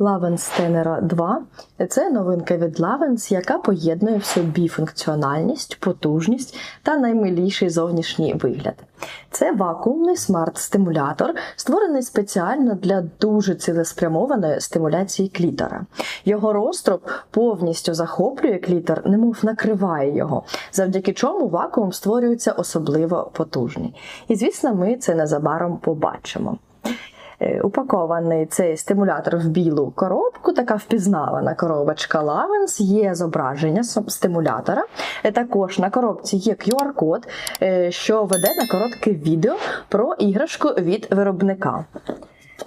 Tenera 2 це новинка від Lavens, яка поєднує в собі функціональність, потужність та наймиліший зовнішній вигляд. Це вакуумний смарт-стимулятор, створений спеціально для дуже цілеспрямованої стимуляції клітора. Його розтруб повністю захоплює клітор, немов накриває його, завдяки чому вакуум створюється особливо потужний. І звісно, ми це незабаром побачимо. Е, Упакований цей стимулятор в білу коробку, така впізнавана коробочка Lavens, є зображення стимулятора. Е, Також на коробці є QR-код, е, що веде на коротке відео про іграшку від виробника.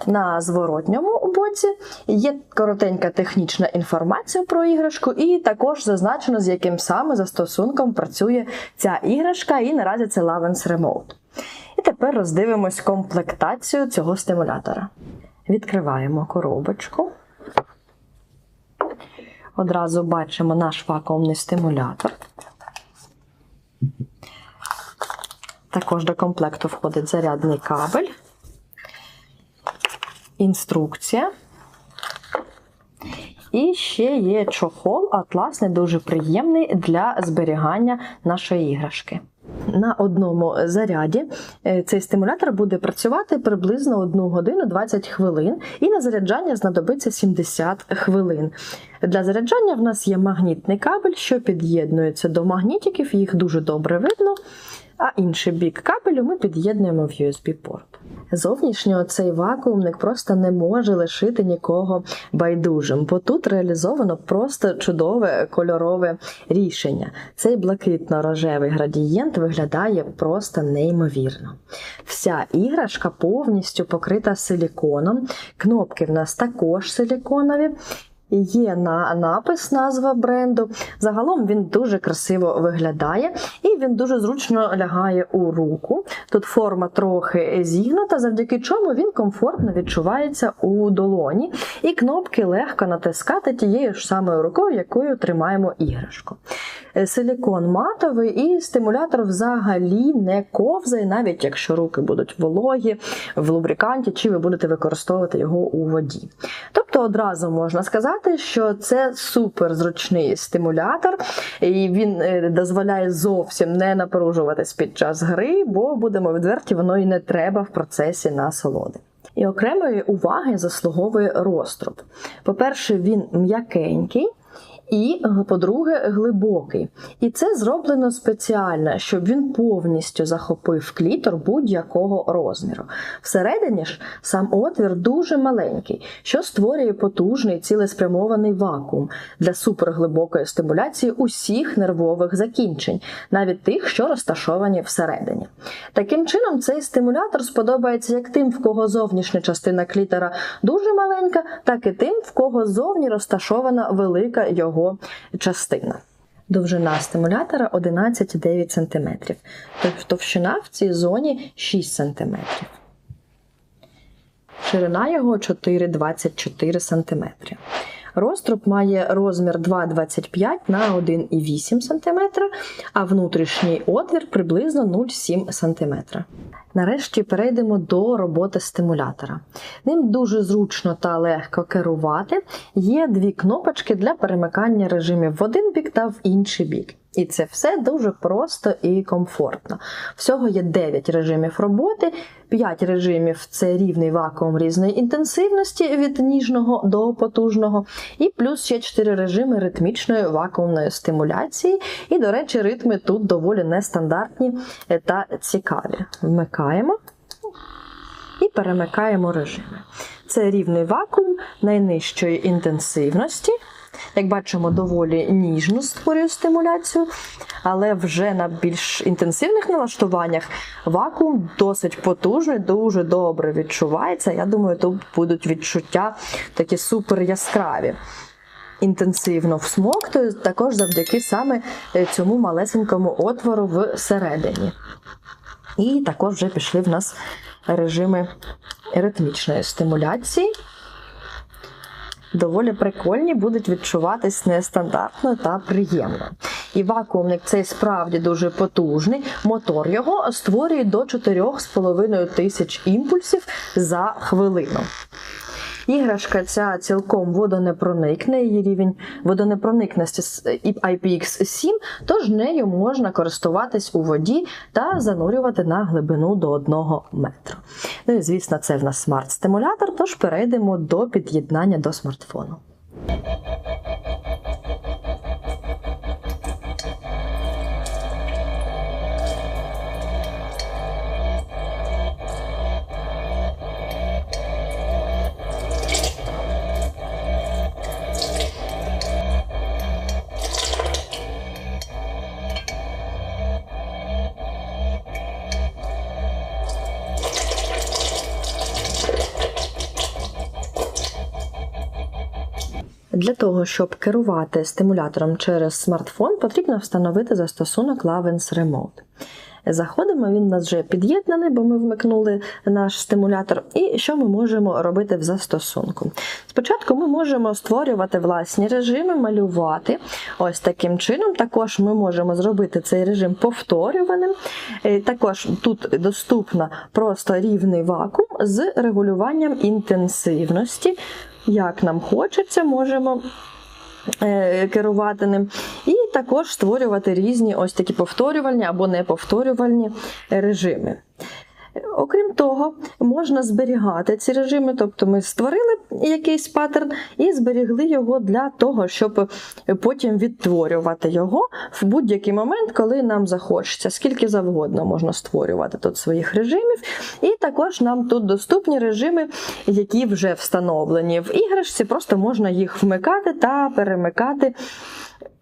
На зворотньому боці є коротенька технічна інформація про іграшку, і також зазначено, з яким саме застосунком працює ця іграшка, і наразі це Lavens Remote. І тепер роздивимось комплектацію цього стимулятора. Відкриваємо коробочку. Одразу бачимо наш вакуумний стимулятор. Також до комплекту входить зарядний кабель, інструкція. І ще є чохол атласний, дуже приємний для зберігання нашої іграшки. На одному заряді е, цей стимулятор буде працювати приблизно 1 годину 20 хвилин, і на заряджання знадобиться 70 хвилин. Для заряджання в нас є магнітний кабель, що під'єднується до магнітиків, їх дуже добре видно. А інший бік кабелю ми під'єднуємо в USB-порт. Зовнішньо цей вакуумник просто не може лишити нікого байдужим, бо тут реалізовано просто чудове кольорове рішення. Цей блакитно-рожевий градієнт виглядає просто неймовірно. Вся іграшка повністю покрита силіконом, кнопки в нас також силіконові. Є на напис, назва бренду. Загалом він дуже красиво виглядає і він дуже зручно лягає у руку. Тут форма трохи зігнута, завдяки чому він комфортно відчувається у долоні, і кнопки легко натискати тією ж самою рукою, якою тримаємо іграшку. Е, Силікон матовий і стимулятор взагалі не ковзає, навіть якщо руки будуть вологі, в лубриканті, чи ви будете використовувати його у воді. Тобто одразу можна сказати, що це супер зручний стимулятор, і він е, дозволяє зовсім не напружуватись під час гри, бо будемо відверті, воно і не треба в процесі насолоди. І окремої уваги заслуговує розтруб. По-перше, він м'якенький. І, по-друге, глибокий. І це зроблено спеціально, щоб він повністю захопив клітор будь-якого розміру. Всередині ж сам отвір дуже маленький, що створює потужний цілеспрямований вакуум для суперглибокої стимуляції усіх нервових закінчень, навіть тих, що розташовані всередині. Таким чином, цей стимулятор сподобається як тим, в кого зовнішня частина клітора дуже маленька, так і тим, в кого зовні розташована велика його частина. Довжина стимулятора 11,9 см, товщина в цій зоні 6 см. Ширина його 4,24 см. Розтруб має розмір 2,25 на 1,8 см, а внутрішній отвір приблизно 0,7 см. Нарешті перейдемо до роботи стимулятора. Ним дуже зручно та легко керувати. Є дві кнопочки для перемикання режимів в один бік та в інший бік. І це все дуже просто і комфортно. Всього є 9 режимів роботи, 5 режимів це рівний вакуум різної інтенсивності від ніжного до потужного, і плюс ще 4 режими ритмічної вакуумної стимуляції. І, до речі, ритми тут доволі нестандартні та цікаві. Вмикаємо і перемикаємо режими. Це рівний вакуум найнижчої інтенсивності. Як бачимо, доволі ніжно створює стимуляцію, але вже на більш інтенсивних налаштуваннях вакуум досить потужний, дуже добре відчувається. Я думаю, тут будуть відчуття такі супер яскраві. Інтенсивно всмоктує, також завдяки саме е, цьому малесенькому отвору всередині. І також вже пішли в нас режими ритмічної стимуляції доволі прикольні, будуть відчуватись нестандартно та приємно. І вакуумник цей справді дуже потужний. Мотор його створює до 4,5 тисяч імпульсів за хвилину. Іграшка ця цілком водонепроникне, її рівень водонепроникності IPX7, тож нею можна користуватись у воді та занурювати на глибину до 1 метру. Ну і звісно, це в нас смарт-стимулятор, тож перейдемо до під'єднання до смартфону. Для того, щоб керувати стимулятором через смартфон, потрібно встановити застосунок Lavens Remote. Заходимо, він у нас вже під'єднаний, бо ми вмикнули наш стимулятор. І що ми можемо робити в застосунку? Спочатку ми можемо створювати власні режими, малювати. Ось таким чином. Також ми можемо зробити цей режим повторюваним. Е, також тут доступно просто рівний вакуум з регулюванням інтенсивності. Як нам хочеться, можемо Е, керувати ним, і також створювати різні ось такі повторювальні або неповторювальні режими. Окрім того, можна зберігати ці режими, тобто ми створили якийсь паттерн і зберігли його для того, щоб потім відтворювати його в будь-який момент, коли нам захочеться. Скільки завгодно можна створювати тут своїх режимів. І також нам тут доступні режими, які вже встановлені в іграшці, просто можна їх вмикати та перемикати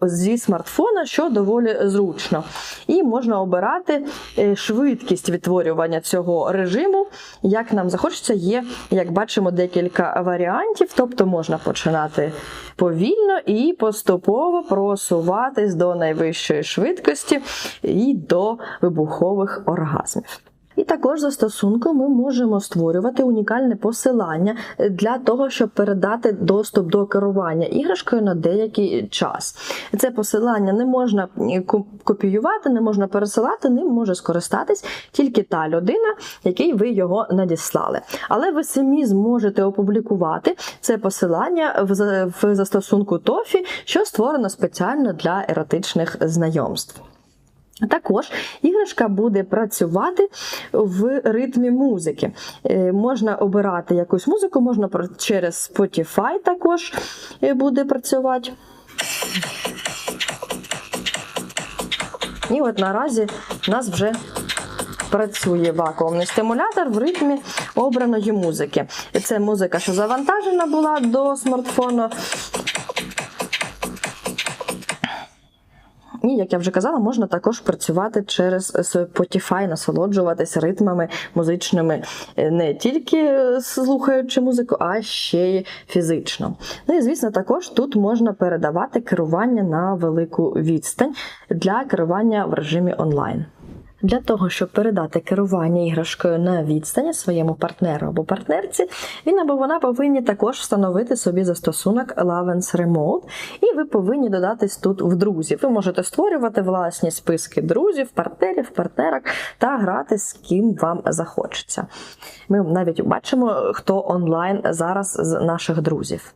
зі смартфона, що доволі зручно. І можна обирати е, швидкість відтворювання цього режиму. Як нам захочеться, є, як бачимо, декілька варіантів, тобто можна починати повільно і поступово просуватись до найвищої швидкості і до вибухових оргазмів. І також застосунку ми можемо створювати унікальне посилання для того, щоб передати доступ до керування іграшкою на деякий час. Це посилання не можна копіювати, не можна пересилати, ним може скористатись тільки та людина, якій ви його надіслали. Але ви самі зможете опублікувати це посилання в застосунку TOFI, що створено спеціально для еротичних знайомств. Також іграшка буде працювати в ритмі музики. Е, можна обирати якусь музику, можна через Spotify також е, буде працювати. І от наразі у нас вже працює вакуумний стимулятор в ритмі обраної музики. Це музика, що завантажена була до смартфону. І, як я вже казала, можна також працювати через Spotify, насолоджуватися ритмами музичними, е, не тільки е, слухаючи музику, а ще й фізично. Ну і, звісно, також тут можна передавати керування на велику відстань для керування в режимі онлайн. Для того, щоб передати керування іграшкою на відстані своєму партнеру або партнерці, він або вона повинні також встановити собі застосунок Lavens Remote, і ви повинні додатись тут в друзів. Ви можете створювати власні списки друзів, партнерів, партнерок та грати з ким вам захочеться. Ми навіть бачимо, хто онлайн зараз з наших друзів.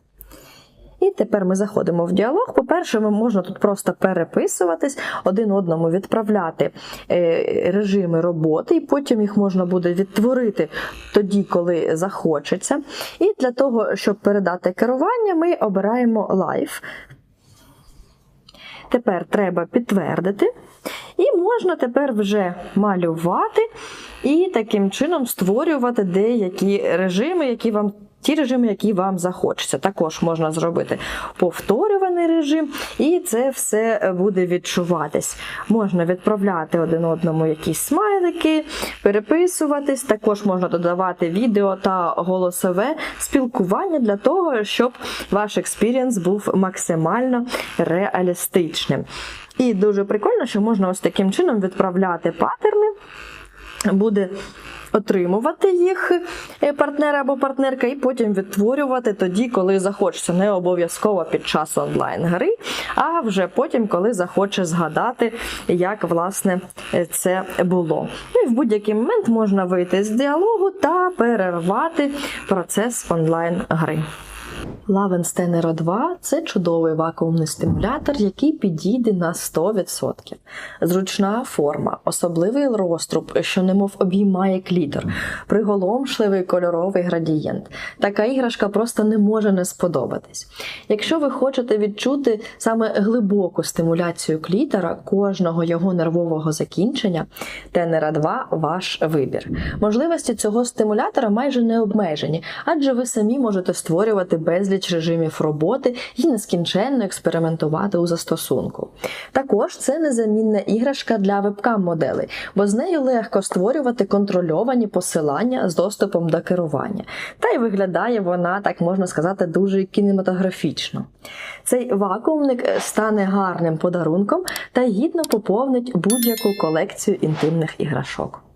І тепер ми заходимо в діалог. По-перше, можна тут просто переписуватись, один одному відправляти е, режими роботи, і потім їх можна буде відтворити тоді, коли захочеться. І для того, щоб передати керування, ми обираємо Live. Тепер треба підтвердити. І можна тепер вже малювати і таким чином створювати деякі режими, які вам ті режими, які вам захочеться. Також можна зробити повторюваний режим, і це все буде відчуватись. Можна відправляти один одному якісь смайлики, переписуватись, також можна додавати відео та голосове спілкування для того, щоб ваш експірієнс був максимально реалістичним. І дуже прикольно, що можна ось таким чином відправляти паттерни. Буде отримувати їх партнера партнер або партнерка, і потім відтворювати тоді, коли захочеться, не обов'язково під час онлайн-гри, а вже потім, коли захоче згадати, як власне е, це було. Ну і в будь-який момент можна вийти з діалогу та перервати процес онлайн-гри. Aero 2 це чудовий вакуумний стимулятор, який підійде на 100%. Зручна форма, особливий розтруб, що немов обіймає клітор, приголомшливий кольоровий градієнт. Така іграшка просто не може не сподобатись. Якщо ви хочете відчути саме глибоку стимуляцію клітора кожного його нервового закінчення, Tenera 2 ваш вибір. Можливості цього стимулятора майже не обмежені, адже ви самі можете створювати безліч режимів роботи і нескінченно експериментувати у застосунку. Також це незамінна іграшка для вебкам-моделей, бо з нею легко створювати контрольовані посилання з доступом до керування. Та й виглядає вона, так можна сказати, дуже кінематографічно. Цей вакуумник стане гарним подарунком та гідно поповнить будь-яку колекцію інтимних іграшок.